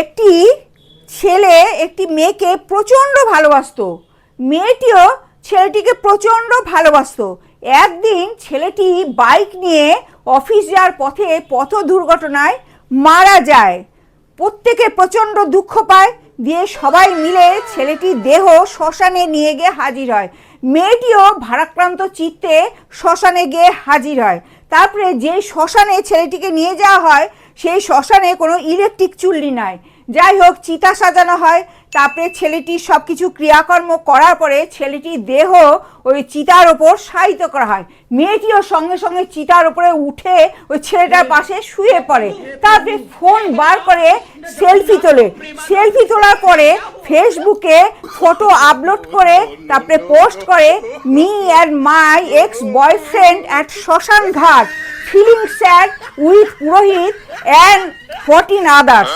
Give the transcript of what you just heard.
একটি ছেলে একটি মেয়েকে প্রচণ্ড ভালোবাসতো। মেয়েটিও ছেলেটিকে প্রচণ্ড ভালোবাসতো। একদিন ছেলেটি বাইক নিয়ে অফিস যাওয়ার পথে পথ দুর্ঘটনায় মারা যায়। প্রত্যেকে প্রচণ্ড দুঃখ পায়। দিয়ে সবাই মিলে ছেলেটির দেহ শ্মশানে নিয়ে গিয়ে হাজির হয়। মেয়েটিও ভারাক্রান্ত চিত্তে শ্মশানে গিয়ে হাজির হয়। তারপরে যেই শ্মশানে ছেলেটিকে নিয়ে যাওয়া হয় সেই শ্মশানে কোনো ইলেকট্রিক চুল্লি নাই। যাই হোক, চিতা সাজানো হয়। তারপরে ছেলেটির সব কিছু ক্রিয়াকর্ম করার পরে ছেলেটির দেহ ওই চিতার ওপর শায়িত করা হয়। মেয়েটিও সঙ্গে সঙ্গে চিতার ওপরে উঠে ওই ছেলেটার পাশে শুয়ে পড়ে। তারপরে ফোন বার করে সেলফি তোলে। সেলফি তোলার পরে ফেসবুকে ফটো আপলোড করে, তারপরে পোস্ট করে, me and my ex boyfriend at শ্মশান ঘাট ফিলিং স্যাড উইথ পুরোহিত অ্যান্ড ফোরটিন আদার্স